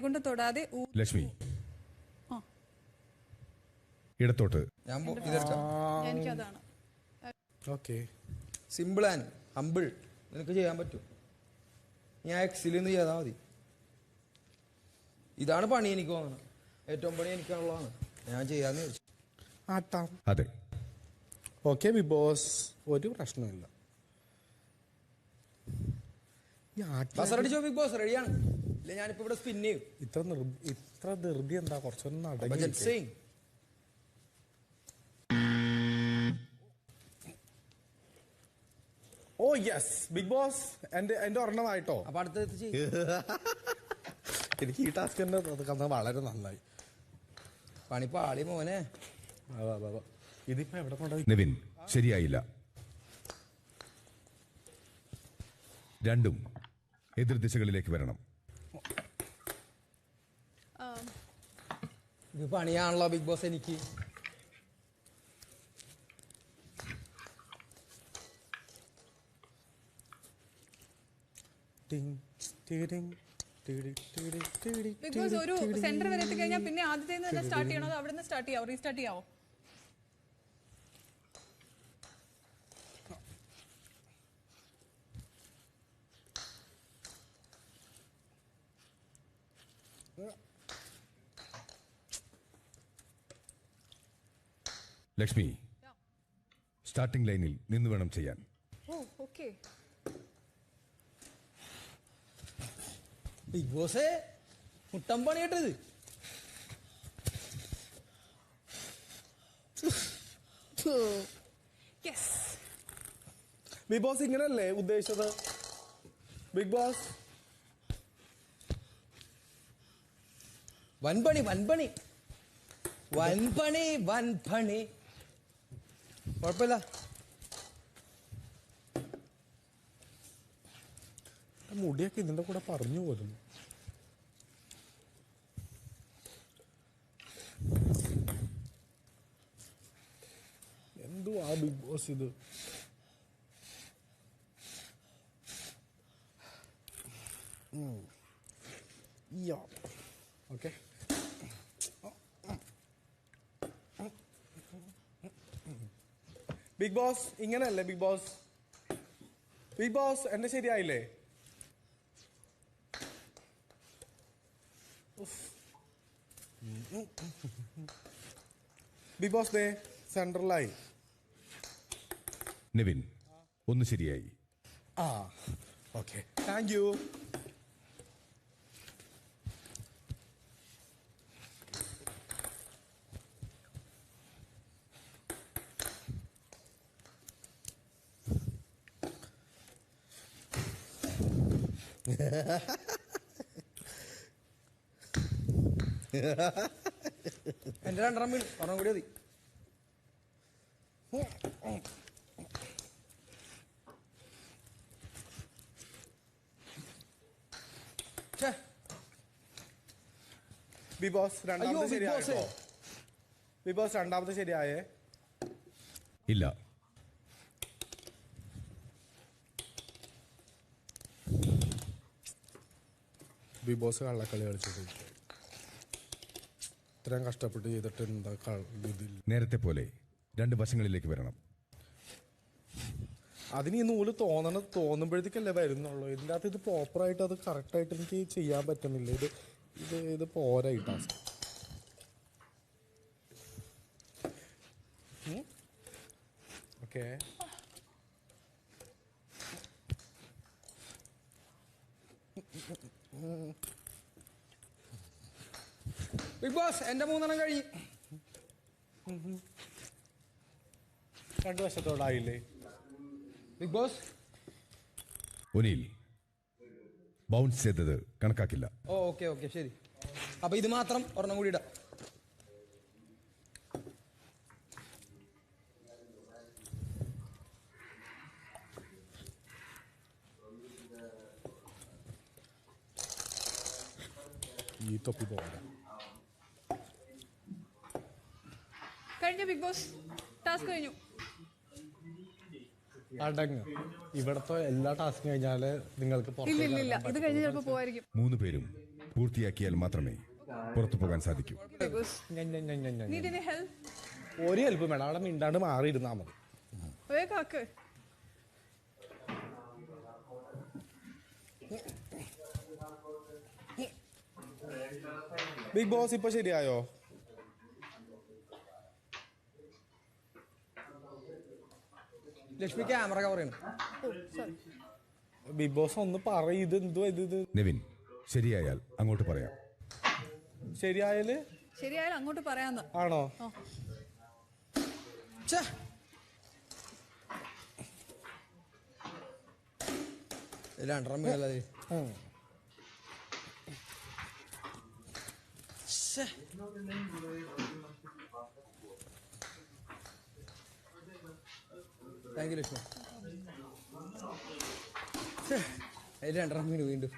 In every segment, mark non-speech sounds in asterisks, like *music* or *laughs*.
കൊണ്ട് തൊടാതെ ലക്ഷ്മി. ഇടത്തോട്ട്. ഞാൻ പോ- ഇതെടുക്കാം. എനിക്കതാണ്. ഓക്കെ. സിമ്പിൾ ആൻഡ് ഹമ്പിൾ നിനക്ക് ചെയ്യാൻ പറ്റും. ഞാൻ എക്സിൽ നിന്ന് ചെയ്താൽ മതി. ഇതാണ് പണി എനിക്ക് തോന്നണം ഏറ്റവും പണി എനിക്കുള്ളതാണ്. ഞാൻ ചെയ്യാന്ന് ചോദിച്ചു ആട്ടാം അതെ. ഓക്കെ ബിഗ് ബോസ് ഒരു പ്രശ്നമില്ല ഈ ആട്ടം ബസറടിച്ചോ ബിഗ് ബോസ്? റെഡിയാണ് ഇല്ല ഞാനിപ്പോ ഇവിടെ സ്പിൻ ചെയ്യും. ഇത്ര നിർ ഇത്ര ധൃതി എന്താ? കുറച്ചൊന്നും അടങ്ങി ഓ യെസ് ബിഗ് ബോസ് എന്റെ എന്റെ ഒരെണ്ണമായിട്ടോ? അപ്പൊ അടുത്തത് ചെയ്യും. *laughs* എനിക്ക് ഈ ടാസ്ക് തന്നെ വളരെ നന്നായി. പണി പാളി മോനെ. ഇതിപ്പോ എവിടെ കൊണ്ടുപോയി നിവിൻ ശരിയായില്ല. രണ്ടും എതിർ ദിശകളിലേക്ക് വരണം ആ, ഇത് പണിയാണല്ലോ ബിഗ് ബോസ് എനിക്ക്. ബോസ് ഒരു സെന്റർ വരെ എത്തിക്കഴിഞ്ഞാൽ പിന്നെ ആദ്യത്തെ തന്നെ സ്റ്റാർട്ട് ചെയ്യണോ അതോ അവിടെ നിന്ന് സ്റ്റാർട്ട് ചെയ്യാവോ? റീസ്റ്റാർട്ട് ചെയ്യാവോ? ലക്ഷ്മി സ്റ്റാർട്ടിംഗ് ലൈനിൽ നിന്ന് വേണം ചെയ്യാൻ. Oh okay. ബിഗ് ബോസേ മുട്ടം പണി കേട്ടത് യെസ് ബിഗ് ബോസ് ഇങ്ങനല്ലേ ഉദ്ദേശിച്ചത്? Big Boss. വൻപണി വൻപണി. വൻപണി വൻപണി. കുഴപ്പമില്ല. മുടിയൊക്കെ ഇതിന്റെ കൂടെ പറഞ്ഞു പോലും എന്തുവാ ബിഗ് ബോസ് ഇത്? ഓക്കെ. ബിഗ് ബോസ് ഇങ്ങനെയല്ലേ ബിഗ് ബോസ് ബിഗ് ബോസ് എന്നെ ശരിയായില്ലേ? ബിഗ് ബോസ് ഡേ സെൻട്രലായി നിവിൻ ഒന്ന് ശരിയായി. ആ ഓക്കെ താങ്ക് യു എന്റെ രണ്ടെണ്ണം വീണ്. ഒരെണ്ണം കൂടി മതി. ബിഗ് ബോസ് രണ്ടാമത്തെ ശരിയായോ? ബിഗ് ബോസ് രണ്ടാമത്തെ ശരിയായേ? ഇല്ല. ബിഗ് ബോസ് കള്ളക്കളി കളിച്ചത്. ഇത്രയും കഷ്ടപ്പെട്ട് ചെയ്തിട്ട് എന്താ നേരത്തെ പോലെ രണ്ട് വശങ്ങളിലേക്ക് വരണം. അതിന് ഈ നൂൽ തോന്നണ തോന്നുമ്പോഴത്തേക്കല്ലേ വരുന്നുള്ളൂ. ഇതിന്റെ അകത്ത് ഇത് പ്രോപ്പറായിട്ട് അത് കറക്റ്റായിട്ട് എനിക്ക് ചെയ്യാൻ പറ്റുന്നില്ല. ഇത് ഇത് ഇത് പോരായിട്ടാണ് ടാസ്ക് ഓക്കെ ബിഗ് ബോസ് എന്റെ മൂന്നെണ്ണം കഴിഞ്ഞു. രണ്ടു വശത്തോടായില്ലേ ബിഗ് ബോസ് ഒനിയിൽ ബൗൺസ് ചെയ്തത് കണക്കാക്കില്ല. ഓ ഓക്കെ ഓക്കെ ശരി. അപ്പൊ ഇത് മാത്രം ഒരെണ്ണം കൂടി ഇടാം. ഈ തൊപ്പി പോരാ കഴിഞ്ഞ ബിഗ് ബോസ് ടാസ്ക് കഴിഞ്ഞു. അടങ്ങ്. ഇവിടത്തെ എല്ലാ ടാസ്കും കഴിഞ്ഞാൽ നിങ്ങൾക്ക് ഇല്ല ഇല്ല ഇല്ല ഇത് കഴിഞ്ഞ് പോവായിരിക്കും. മൂന്ന് പേരും പൂർത്തിയാക്കിയാൽ മാത്രമേ പുറത്തു പോകാൻ സാധിക്കൂ. ബിഗ് ബോസ് ഹെൽപ്പ് ഒരു ഹെൽപ്പ് വേണം. അവിടെ മിണ്ടാണ്ട് മാറിയിരുന്നാ മതി. വേഗം ആക്ക്. ബിഗ് ബോസ് ഇപ്പൊ ശരിയായോ? Lakshmi camera cover. Big Boss ഒന്ന് പറ ഇത് എന്തോ ഇത് ഇത്? നെവിൻ ശരിയായാൽ അങ്ങോട്ട് പറയാം. ശരിയായാൽ? ശരിയായാലും അങ്ങോട്ട് പറയാന്ന്. ആണോ? ഛേ. ഇത് രണ്ടെണ്ണം വീണല്ലേ ഉം. താങ്ക് യു ലക്ഷ്മി അതിൽ രണ്ടെണ്ണം വീണ് വീണ്ടും.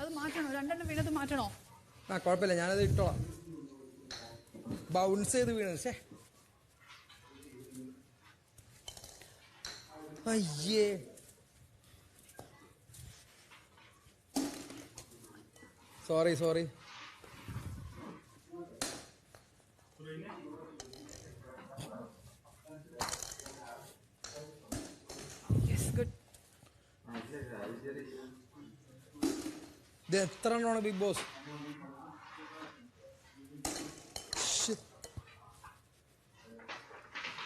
അത് മാറ്റണോ? രണ്ടെണ്ണം വീണത് മാറ്റണോ? ആ കുഴപ്പമില്ല ഞാനത് ഇട്ടോളാം. ബൗൺസ് ചെയ്ത് വീണത് ശേ അയ്യേ. സോറി സോറി ഇത് എത്ര എണ്ണമാണ് ബിഗ് ബോസ്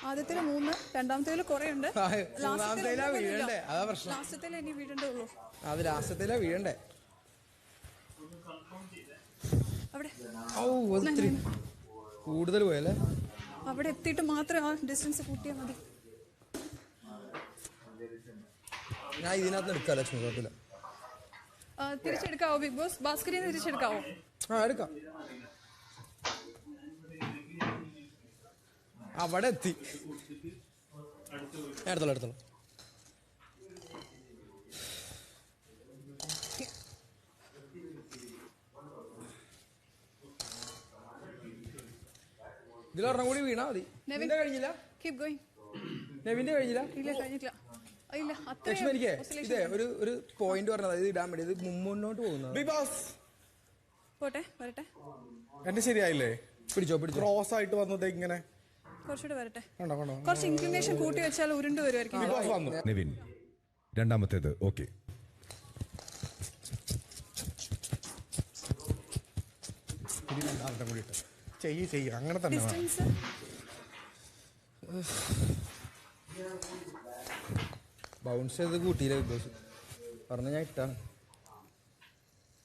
ആദ്യത്തിൽ മൂന്ന് രണ്ടാമത്തേൽ കുറെ ഉണ്ട്? അതാ. ലാസ്റ്റത്തേൽ ഇനി വീഴണ്ടേ? ഉള്ളൂ അത് ലാസ്റ്റത്തിലാ വീഴണ്ടേ. അവിടെ. ഓ അത് ഇത്തിരി കൂടുതൽ പോയല്ലേ? അവിടെ എത്തിയിട്ട് മാത്രം ആ ഡിസ്റ്റൻസ് കൂട്ടിയാൽ മതി. ഞാൻ ഇതിനകത്ത് എടുക്കാം ലക്ഷ്മി കുഴപ്പമില്ല. തിരിച്ചെടുക്കാവോ ബിഗ് ബോസ്? ഭാസ്കരി തിരിച്ചെടുക്കാവോ? ആ എടുക്കാം. അവിടെ എത്തി. എടുത്തോളൂ എടുത്തോളൂ. ഇതിലൊരെണ്ണം കൂടി വീണാ മതി. കഴിഞ്ഞില്ല? കീപ് ഗോയിങ് നെവിന്റെ കഴിഞ്ഞില്ല? ഇല്ല കഴിഞ്ഞിട്ടില്ല. ലക്ഷ്മി എനിക്ക്. ഇതേ ഒരു ഒരു പോയിന്റ് പറഞ്ഞത് അതായത് ഇടാൻ വേണ്ടി ഇത് മുന്നോട്ട് പോകുന്നത്. ബിഗ് ബോസ് പോട്ടെ വരട്ടെ. എന്റെ ശരിയായില്ലേ? പിടിച്ചോ പിടിച്ചോ. ക്രോസ് ആയിട്ട് വന്നത് ഇങ്ങനെ. കുറച്ചുകൂടെ വരട്ടെ. കണ്ടോ കണ്ടോ കുറച്ച് ഇൻക്ലിനേഷൻ കൂട്ടി വെച്ചാൽ ഉരുണ്ട് വരുമായിരിക്കും ബിഗ് ബോസ് വന്നു. നെവിൻ രണ്ടാമത്തേത് ഓക്കെ. ഇനി രണ്ടാമത്തെ കൂടി ഇട്ട് ചെയ്യ് ചെയ്യ്. അങ്ങനെ തന്നെ വേണം. ഡിസ്റ്റൻസ് ബൗൺസ് ചെയ്ത് കൂട്ടിയില്ല ബിഗ് ബോസ് പറഞ്ഞ ഞാൻ ഇട്ടാണ്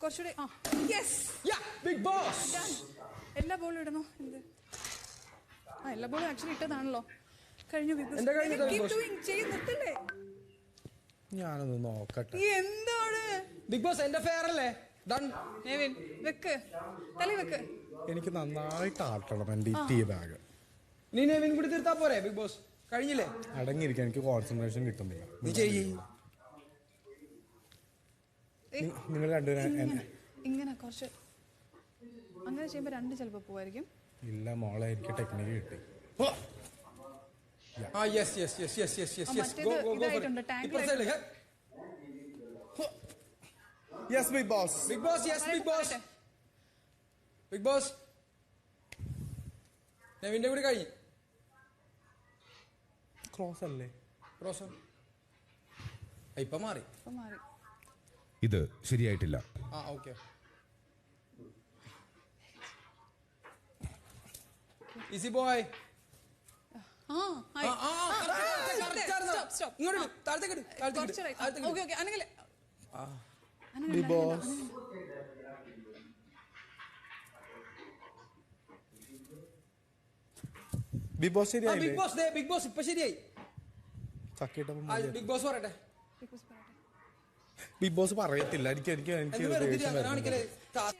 കുറച്ചുകൂടെ ആ യെസ് ബിഗ് ബോസ് എല്ലാ ബോളും ഇടണോ? എന്ത്? ആ എല്ലാ ബോളും ആക്ച്വലി ഇട്ടതാണല്ലോ. കഴിഞ്ഞു ബിഗ്. ചെയ്യ്, നിർത്തല്ലേ? ഞാനൊന്ന് നോക്കട്ടെ. എന്താണ്? ബിഗ് ബോസ് എന്റെ ഫെയർ അല്ലേ? വെക്ക്. തലി വെക്ക്. എനിക്ക് നന്നായിട്ട് ആട്ടണം എന്റെ ഈ ടീ ബാഗ് നീ നെവിൻ കൂടി തീർത്താ പോരെ ബിഗ് ബോസ് കഴിഞ്ഞില്ലേ? അടങ്ങിയിരിക്കാൻ എനിക്ക് കോൺസെൻട്രേഷൻ കിട്ടുന്നില്ല. നീ ചെയ്യ്. നിങ്ങൾ രണ്ടുപേരും എന്നെ- ഇങ്ങനെ കുറച്ച് അങ്ങനെ ചെയ്യുമ്പോ രണ്ട് ചിലപ്പോ പോവായിരിക്കും. ഇല്ല മോളെ എനിക്ക് ടെക്നിക്ക് കിട്ടി. ആ yes yes yes yes yes yes yes മറ്റേത് ഗോ ഗോ ഗോ ഇതായിട്ടുണ്ട്, tank yes Big Boss Big Boss yes Big Boss. Big Boss നെവിന്റെ കൂടി കഴിഞ്ഞു ക്രോസ് അല്ലേ? റോസ ഇപ്പൊ മാറി. ഇപ്പൊ മാറി. ഇത് ശരിയായിട്ടില്ല. ആ okay. Easy boy Big Boss ശരിയായി ബിഗ് ബോസ് ദേ ബിഗ് ബോസ് ഇപ്പൊ ശരിയായി. ബിഗ് ബോസ് പറയട്ടെ. ബിഗ് ബോസ് പറയത്തില്ല. എനിക്ക് എനിക്ക് എനിക്ക്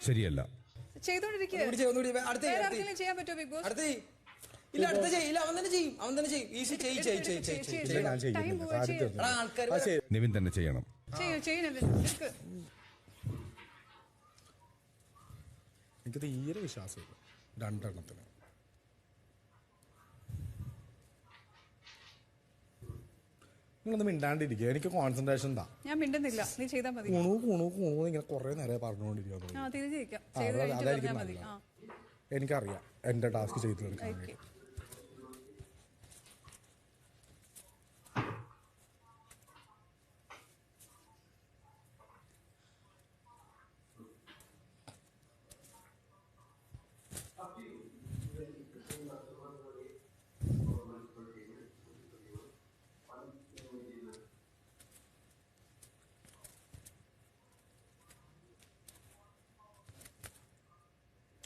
ശരിയല്ല. ചെയ്യാൻ പറ്റുമോ ബിഗ് ബോസ് അടുത്ത ഇല്ല അടുത്ത ചെയ്യില്ല അവൻ തന്നെ ചെയ്യും. അവൻ തന്നെ ചെയ്യും. ഈസി ചെയ്യ് ചെയ്യ് ചെയ്യ് ആ, തന്നെ ചെയ്യണം. എനിക്ക് തീരെ വിശ്വാസമില്ല. രണ്ടെണ്ണത്തിന്. നിങ്ങളൊന്ന് മിണ്ടാണ്ടിരിക്കുക. എനിക്ക് കോൺസെൻട്രേഷൻ താ ഞാൻ മിണ്ടുന്നില്ല. നീ ചെയ്താൽ മതി. കുണു കുണു കുണു ഇങ്ങനെ കുറെ നേരം പറഞ്ഞുകൊണ്ടിരിക്കുക അതായിരിക്കും എനിക്കറിയാം. എന്റെ ടാസ്ക് ചെയ്തു തീർക്കാൻ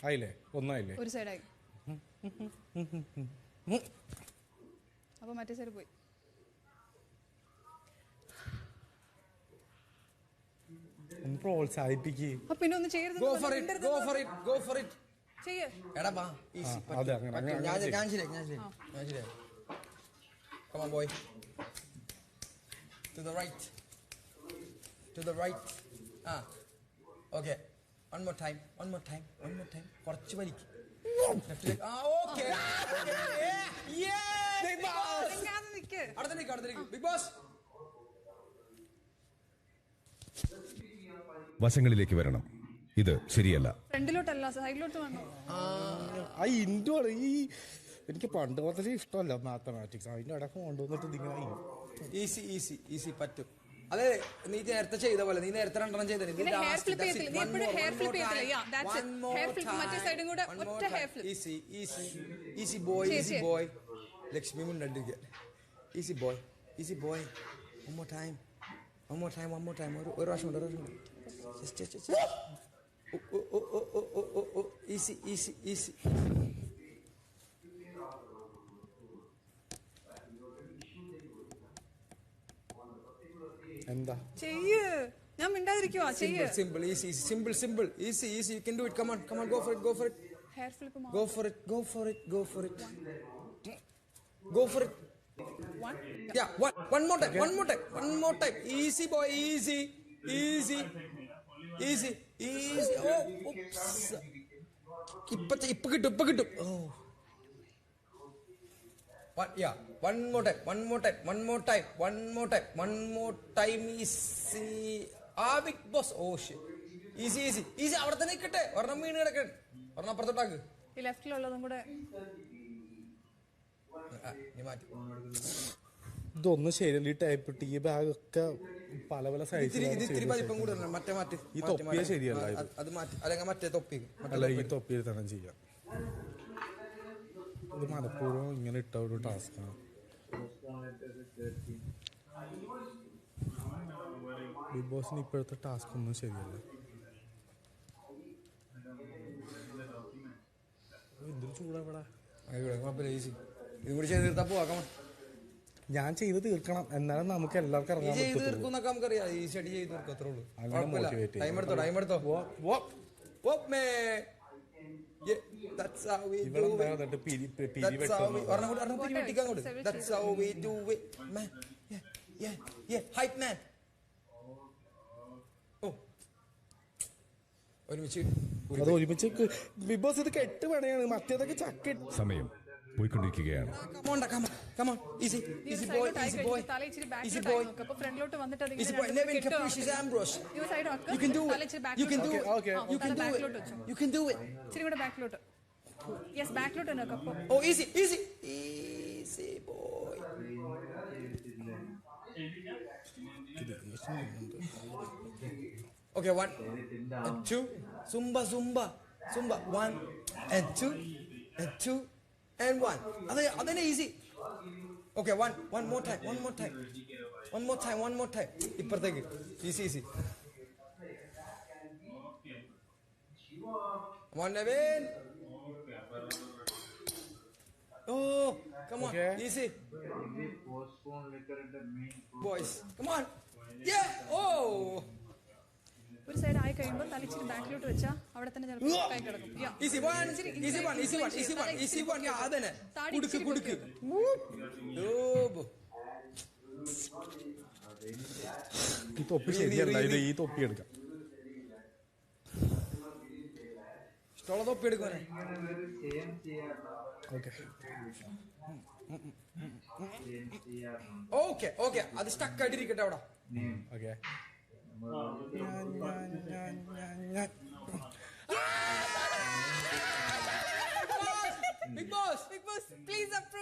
ആയില്ലേ? ഒന്നായില്ലേ? ഒരു സൈഡായി അപ്പൊ മറ്റേ സൈഡ് പോയി. പ്രോത്സാഹിപ്പിക്ക്. പിന്നെ ഒന്ന് ചെയ്യരുത് go for it go for it go for it ചെയ്യ്. എടാ വാ ഈസി ആ, ഞാൻ ഞാൻ ഞാൻ boy. To the right. To the right. Ah. Okay. One more time. One more time. One more time. കുറച്ച് വലിക്ക്. ബിഗ് ബോസ് വശങ്ങളിലേക്ക് വരണം. ഇത് ശരിയല്ല. ഫ്രണ്ടിലോട്ടല്ല സൈഡിലോട്ട് വേണം ആ ഇൻഡു ഈ എനിക്ക് പണ്ട് മുതലേ ഇഷ്ടമല്ല മാത്തമാറ്റിക്സ്. അതിന്റെ ഇടയ്ക്ക് കൊണ്ടുവന്നിട്ട് ഇതിങ്ങനെ. ഈസി ഈസി ഈസി പറ്റും. അതെ നീ നേരത്തെ ചെയ്ത പോലെ നീ നേരത്തെ രണ്ടെണ്ണം ചെയ്ത. പിന്നെ hair flip ചെയ്യത്തില്ല. നീ എപ്പോഴും hair flip ചെയ്യത്തില്ല. Yeah, that's it. Hair മറ്റേ side ഉം ഒറ്റ hair flip. Easy easy easy boy ശരി, easy boy Lakshmi മുണ്ടണ്ടിരിക്കുക easy boy easy boy one more time one more time one more time ഒരു ഒരു പ്രാവശ്യം ഉണ്ട് ഒരു പ്രാവശ്യം ഉണ്ട് ഈസി ഈസി just, എന്താ ചെയ്യ് ഞാൻ മിണ്ടാതിരിക്കുവാ ചെയ്യ് simple easy easy simple simple easy easy you can do it come on come on go for it go for it hair flip Go for it, go for it, go for it. Go for it. One Yeah, one, one more time, one more time, one more time. Easy boy, easy, easy, easy, easy. Oh, oops. ഇപ്പൊ ചെ- ഇപ്പൊ കിട്ടും ഇപ്പൊ കിട്ടും ഓ One, yeah, one more time, one more time, one more time, one more time, one more time. is ആ Big Boss ഓ ഷേ ഈസി ഈസി ഈസി അവിടെ തന്നെ നിൽക്കട്ടെ. ഒരെണ്ണം വീണ് കിടക്കട്ടെ. ഒരെണ്ണം അപ്പുറത്തോട്ടാക്ക് ഈ ലെഫ്റ്റിലുള്ളതും കൂടെ. മാറ്റി. ഇതൊന്നും ശരിയല്ല. ഈ ടൈപ്പ് ടീ ബാഗ് ഒക്കെ പല പല സൈസ് ഇത് ഇത്തിരി വലിപ്പം കൂടുതലാണ്. മറ്റേ മാറ്റി. ഈ തൊപ്പിയെ ശരിയല്ല അത് മാറ്റി. അല്ലെങ്കിൽ മറ്റേ തൊപ്പി മറ്റേ അല്ല ഈ തൊപ്പി. തൊപ്പിയിൽ തന്നെ ചെയ്യാം. ഇത് മനഃപൂർവം ഇങ്ങനെ ഇട്ട ഒരു ടാസ്ക്കാണ് ബിഗ് ബോസിന് ഇപ്പോഴത്തെ ടാസ്ക് ഒന്നും ശരിയല്ല. ഓ, എന്തൊരു ചൂടാ ആയിക്കോട്ടെ, കുഴപ്പമില്ല, easy. ഇതും കൂടി ചെയ്ത് തീർത്താ പോവാ കമൺ ഞാൻ ചെയ്ത് തീർക്കണം. എന്നാലും നമുക്ക് എല്ലാവർക്കും ഈ ഇറങ്ങാൻ ചെയ്ത് പറ്റത്തുള്ളൂ. തീർക്കുന്നൊക്കെ നമുക്കറിയാം. ഈസി ആയിട്ട് ചെയ്ത് തീർക്കും അത്രേ ഉള്ളൂ. അങ്ങനെ കുഴപ്പമില്ല. motivate ചെയ്യും. ടൈം എടുത്തോ ടൈം എടുത്തോ Whoop, man. Yeah, that's how we do it. പിരി That's how we- ഒരെണ്ണം കൂടി- ഒരെണ്ണം പിരി വെട്ടിക്കാൻ കൂടി. That's how we do it, man. Yeah, yeah, yeah. Hype man. ഓ. ഒരുമിച്ച് അത് ഒരുമിച്ച് ബിഗ് ബോസ് ഇത് കെട്ട് പണിയാണ് മറ്റേതൊക്കെ ചക്ക സമയം പോയിക്കൊണ്ടിരിക്കുകയാണ് Come on, come on, come on. Easy, ഈ easy ഒരു boy, സൈഡിലോട്ട് ആയി easy boy. കഴിഞ്ഞിട്ട് തല ഇച്ചിരി Easy ബാക്കിലോട്ട് boy. ആയി നോക്ക് അപ്പൊ ഫ്രണ്ടിലോട്ട് വന്നിട്ട് അത് Easy ഇങ്ങനെ boy. രണ്ടും Nevin കെട്ടോ Capricious ആക്കും. Ambrose. ഈ ഒരു സൈഡ് ആക്ക് You can do തല it. ഇച്ചിരി You can do ബാക്കിലോട്ട് it. Okay, ആ, You can തല do ബാക്കിലോട്ട് it. വെച്ചോ You can do it. ഇച്ചിരി കൂടെ ബാക്കിലോട്ട് യെസ് ബാക്കിലോട്ട് തന്നെ വെക്ക് അപ്പൊ Oh, easy, easy. Easy boy. Okay, one and two. Zumba, Zumba. Zumba. One and two and two and one. Other, other easy. Okay, one, one more time, one more time, one more time, one more time. ಇಪ್ಪತ್ತೈದು easy, easy. Come on, Naveen. Oh, come on, okay. easy. Boys, come on. Yeah. Oh. ഒരു side ആയി കഴിയുമ്പോൾ തല ഇച്ചിരി ബാക്കിലോട്ട് വെച്ചാ അവിടെ തന്നെ ചിലപ്പോൾ ആയി കിടക്കും. ഈ തൊപ്പി ശരിയല്ല ഇത് ഈ തൊപ്പി എടുക്കാം. ഇഷ്ടമുള്ള തൊപ്പി എടുക്കുവാനെ okay. Okay okay. Ah, Big Boss! Big Boss, please approve.